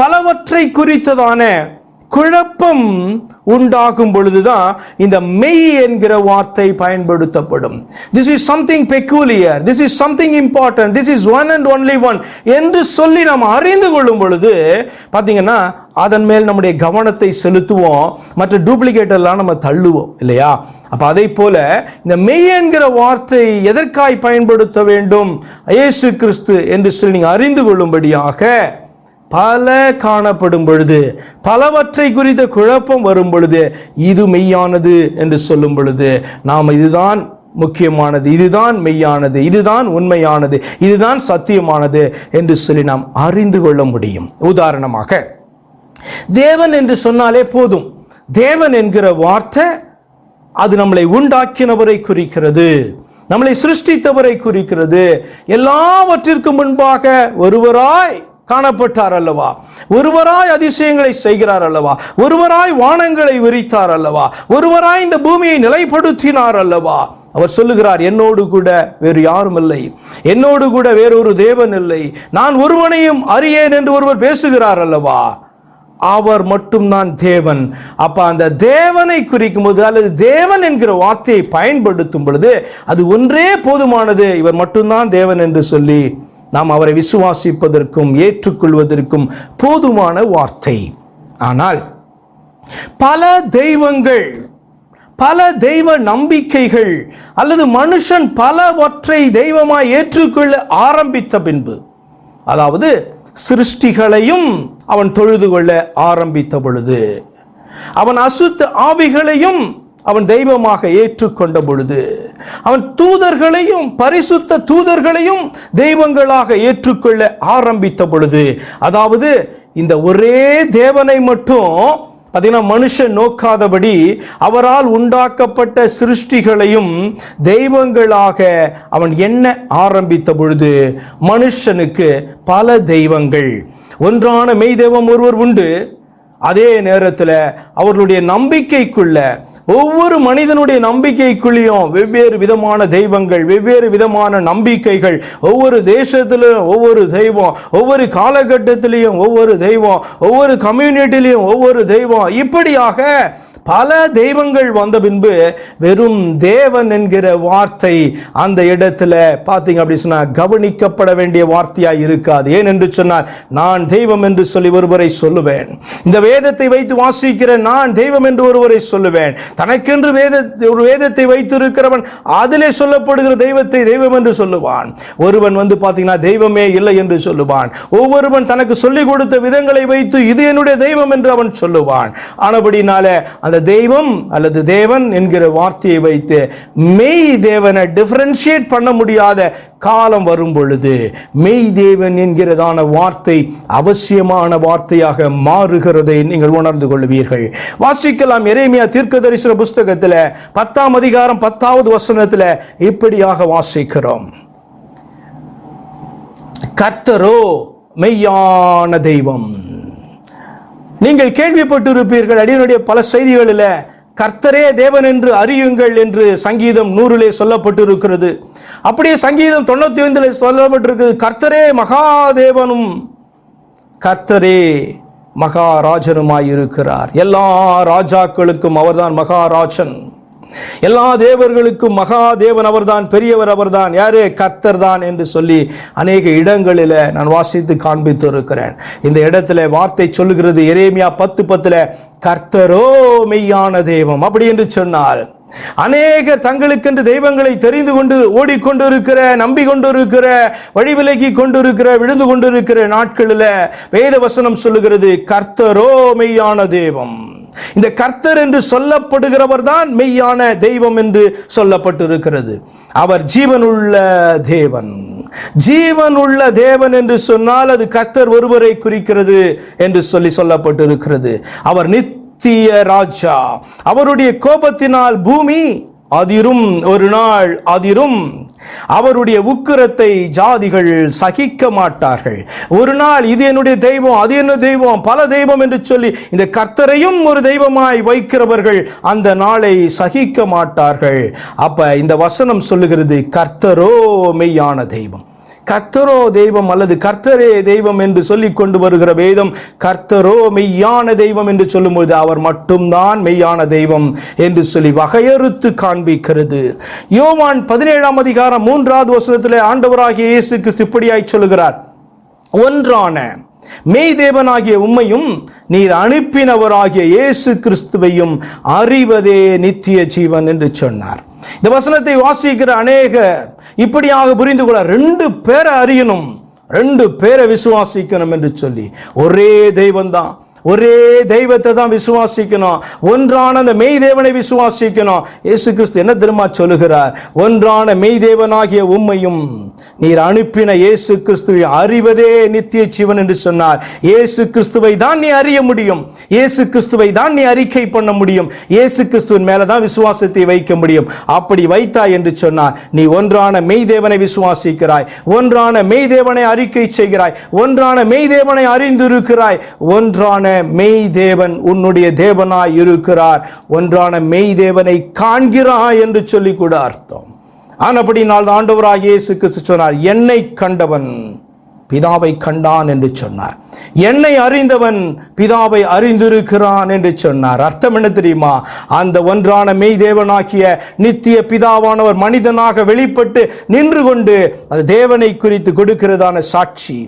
பலவற்றை குறித்ததான குழப்பம் உண்டாகும் பொழுதுதான் இந்த மெய் என்கிற வார்த்தை பயன்படுத்தப்படும். This is something peculiar this is something important this is one and only one என்று சொல்லி நாம் அறிந்து கொள்ளும் பொழுது பார்த்தீங்கன்னா அதன் மேல் நம்முடைய கவனத்தை செலுத்துவோம். மற்ற டூப்ளிகேட் எல்லாம் நம்ம தள்ளுவோம் இல்லையா? அப்போ அதே போல இந்த மெய் என்கிற வார்த்தை எதற்காய் பயன்படுத்த வேண்டும்? இயேசு கிறிஸ்து என்று சொல்லி நீங்கள் அறிந்து கொள்ளும்படியாக பல காணப்படும் பொழுது பலவற்றை குறித்த குழப்பம் வரும் பொழுது இது மெய்யானது என்று சொல்லும் பொழுது நாம் இதுதான் முக்கியமானது இதுதான் மெய்யானது இதுதான் உண்மையானது இதுதான் சத்தியமானது என்று சொல்லி நாம் அறிந்து கொள்ள முடியும். உதாரணமாக தேவன் என்று சொன்னாலே போதும். தேவன் என்கிற வார்த்தை அது நம்மளை உண்டாக்கினவரை குறிக்கிறது. நம்மளை சிருஷ்டித்தவரை குறிக்கிறது. எல்லாவற்றிற்கும் முன்பாக ஒருவராய் காணப்பட்டார் அல்லவா? ஒருவராய் அதிசயங்களை செய்கிறார் அல்லவா? ஒருவராய் வானங்களை விரித்தார் அல்லவா? ஒருவராய் இந்த பூமியை நிலைப்படுத்தினார் அல்லவா? அவர் சொல்லுகிறார் என்னோடு கூட வேறு யாரும் இல்லை. என்னோடு கூட வேறொரு தேவன் இல்லை. நான் ஒருவனையும் அறியேன் என்று ஒருவர் பேசுகிறார் அல்லவா? அவர் மட்டும்தான் தேவன். அப்ப அந்த தேவனை குறிக்கும் போது அல்லது தேவன் என்கிற வார்த்தையை பயன்படுத்தும் பொழுது அது ஒன்றே போதுமானது. இவர் மட்டும்தான் தேவன் என்று சொல்லி நாம் அவரை விசுவாசிப்பதற்கும் ஏற்றுக்கொள்வதற்கும் போதுமான வார்த்தை. ஆனால் பல தெய்வங்கள் பல தெய்வ நம்பிக்கைகள் அல்லது மனுஷன் பலவற்றை தெய்வமாய் ஏற்றுக்கொள்ள ஆரம்பித்த பின்பு அதாவது சிருஷ்டிகளையும் அவன் தொழுது கொள்ள ஆரம்பித்த பொழுது அவன் அசுத்த ஆவிகளையும் அவன் தெய்வமாக ஏற்றுக்கொண்ட பொழுது அவன் தூதர்களையும் பரிசுத்த தூதர்களையும் தெய்வங்களாக ஏற்றுக்கொள்ள ஆரம்பித்த பொழுது அதாவது இந்த ஒரே தேவனை மட்டும் பார்த்தீங்கன்னா மனுஷன் நோக்காதபடி அவரால் உண்டாக்கப்பட்ட சிருஷ்டிகளையும் தெய்வங்களாக அவன் எண்ண ஆரம்பித்த பொழுது மனுஷனுக்கு பல தெய்வங்கள். ஒன்றான மெய் தெய்வம் ஒருவர் உண்டு. அதே நேரத்தில் அவர்களுடைய நம்பிக்கைக்குள்ள ஒவ்வொரு மனிதனுடைய நம்பிக்கைக்குள்ளேயும் வெவ்வேறு விதமான தெய்வங்கள் வெவ்வேறு விதமான நம்பிக்கைகள் ஒவ்வொரு தேசத்திலும் ஒவ்வொரு தெய்வம் ஒவ்வொரு காலகட்டத்திலையும் ஒவ்வொரு தெய்வம் ஒவ்வொரு கம்யூனிட்டிலையும் ஒவ்வொரு தெய்வம். இப்படியாக பல தெய்வங்கள் வந்த பின்பு வெறும் தேவன் என்கிற வார்த்தை அந்த இடத்துல பார்த்தீங்க அப்படி சொன்னால் கவனிக்கப்பட வேண்டிய வார்த்தையாக இருக்காது. ஏன் என்று சொன்னால் நான் தெய்வம் என்று சொல்லி ஒருவரை சொல்லுவேன். இந்த வேதத்தை வைத்து வாசிக்கிற நான் தெய்வம் என்று ஒருவரை சொல்லுவேன். தனக்கென்று வேத ஒரு வேதத்தை வைத்திருக்கிறவன் அதிலே சொல்லப்படுகிற தெய்வத்தை தெய்வம் என்று சொல்லுவான். ஒருவன் வந்து பார்த்தீங்கன்னா தெய்வமே இல்லை என்று சொல்லுவான். ஒவ்வொருவன் தனக்கு சொல்லிக் கொடுத்த விதங்களை வைத்து இது என்னுடைய தெய்வம் என்று அவன் சொல்லுவான். ஆனபடினால அந்த தெய்வம் அல்லது தேவன் என்கிற வார்த்தையை வைத்து மெய் தேவனை டிஃபரன்ஷியேட் பண்ண முடியாத காலம் வரும் பொழுது மெய் தேவன் என்கிறதான வார்த்தை அவசியமான வார்த்தையாக மாறுகிறதை நீங்கள் உணர்ந்து கொள்வீர்கள். வாசிக்கலாம் எரேமியா தீர்க்க தரிசன புஸ்தகத்தில் பத்தாம் அதிகாரம் பத்தாவது வசனத்தில் இப்படியாக வாசிக்கிறோம். கர்த்தரோ மெய்யான தெய்வம். நீங்கள் கேள்விப்பட்டிருப்பீர்கள் அடியனுடைய பல செய்திகளில் கர்த்தரே தேவன் என்று அறியுங்கள் என்று சங்கீதம் நூறிலே சொல்லப்பட்டிருக்கிறது. அப்படியே சங்கீதம் தொண்ணூத்தி ஐந்தில் சொல்லப்பட்டிருக்கிறது கர்த்தரே மகாதேவனும் கர்த்தரே மகாராஜனுமாயிருக்கிறார். எல்லா ராஜாக்களுக்கும் அவர்தான் மகாராஜன். எல்லா தேவர்களுக்கும் மகாதேவன் அவர்தான் பெரியவர் அவர்தான். யாரு? கர்த்தர் தான் என்று சொல்லி அநேக இடங்களில் நான் வாசித்து காண்பித்து இருக்கிறேன் இந்த இடத்துல வார்த்தை சொல்லுகிறது எரேமியா பத்து பத்துல கர்த்தரோ மெய்யான தெய்வம் அப்படி என்று சொன்னால் அநேக தங்களுக்கென்று தெய்வங்களை தெரிந்து கொண்டு ஓடிக்கொண்டிருக்கிற நம்பிக்கொண்டிருக்கிற வழி வழிவிலகி கொண்டிருக்கிற விழுந்து கொண்டிருக்கிற நாட்களில் வேத வசனம் சொல்லுகிறது கர்த்தரோ மெய்யான தெய்வம் இந்த கர்த்தர் என்று சொல்லப்படுகிறவர் தான் மெய்யான தெய்வம் என்று சொல்லப்பட்டிருக்கிறது. அவர் ஜீவனுள்ள தேவன். ஜீவனுள்ள தேவன் என்று சொன்னால் அது கர்த்தர் ஒருவரை குறிக்கிறது என்று சொல்லி சொல்லப்பட்டிருக்கிறது. அவர் நித்திய ராஜா. அவருடைய கோபத்தினால் பூமி அதிரும் ஒரு நாள் அதிரும். அவருடைய உக்கிரத்தை ஜாதிகள் சகிக்க மாட்டார்கள். ஒரு நாள் இது என்னுடைய தெய்வம் அது என்ன தெய்வம் பல தெய்வம் என்று சொல்லி இந்த கர்த்தரையும் ஒரு தெய்வமாய் வைக்கிறவர்கள் அந்த நாளை சகிக்க மாட்டார்கள். அப்ப இந்த வசனம் சொல்லுகிறது கர்த்தரோ மெய்யான தெய்வம். கர்த்தரோ தெய்வம் அல்லது கர்த்தரே தெய்வம் என்று சொல்லி கொண்டு வருகிற வேதம் கர்த்தரோ மெய்யான தெய்வம் என்று சொல்லும்போது அவர் மட்டும்தான் மெய்யான தெய்வம் என்று சொல்லி வகையறுத்து காண்பிக்கிறது. யோவான் பதினேழாம் அதிகாரம் மூன்றாவது வசனத்திலே ஆண்டவராகிய இயேசு கிறிஸ்து இப்படியாய் சொல்லுகிறார். ஒன்றான மெய் தேவனாகிய உம்மையும் நீர் அனுப்பினவராகிய இயேசு கிறிஸ்துவையும் அறிவதே நித்திய ஜீவன் என்று சொன்னார். இந்த வசனத்தை வாசிக்கிற அநேகர் இப்படியாக புரிந்து கொள்ள ரெண்டு பேரை அறியணும். ரெண்டு பேரை விசுவாசிக்கணும் என்று சொல்லி. ஒரே தெய்வம்தான். ஒரே தெய்வத்தை தான் விசுவாசிக்கணும். ஒன்றான அந்த மெய் தேவனை விசுவாசிக்கணும். இயேசு கிறிஸ்து என்ன திரும்ப சொல்லுகிறார்? ஒன்றான மெய் தேவனாகிய உண்மையும் நீர் அனுப்பின இயேசு கிறிஸ்துவை அறிவதே நித்திய ஜீவன் என்று சொன்னார். இயேசு கிறிஸ்துவை தான் நீ அறிய முடியும். இயேசு கிறிஸ்துவை தான் நீ அறிக்கை பண்ண முடியும். இயேசு கிறிஸ்துவின் மேலே தான் விசுவாசத்தை வைக்க முடியும். அப்படி வைத்தாய் என்று சொன்னார். நீ ஒன்றான மெய் தேவனை விசுவாசிக்கிறாய். ஒன்றான மெய் தேவனை அறிக்கை செய்கிறாய். ஒன்றான மெய் தேவனை அறிந்திருக்கிறாய். ஒன்றான மெய் தேவன் உன்னுடைய தேவனாய் இருக்கிறார். ஒன்றான மெய் தேவனை காண்கிறாய் என்று சொல்லி கூட அர்த்தம். ஆனபடினால் ஆண்டவராக இயேசு கிறிஸ்து சொன்னார் என்னை கண்டவன் பிதாவை கண்டான் என்று சொன்னார். என்னை அறிந்தவன் பிதாவை அறிந்திருக்கிறான் என்று சொன்னார். அர்த்தம் என்ன தெரியுமா? அந்த ஒன்றான மெய் தேவனாகிய நித்திய பிதாவானவர் மனிதனாக வெளிப்பட்டு நின்று கொண்டு அது தேவனை குறித்து கொடுக்கிறதான சாட்சி.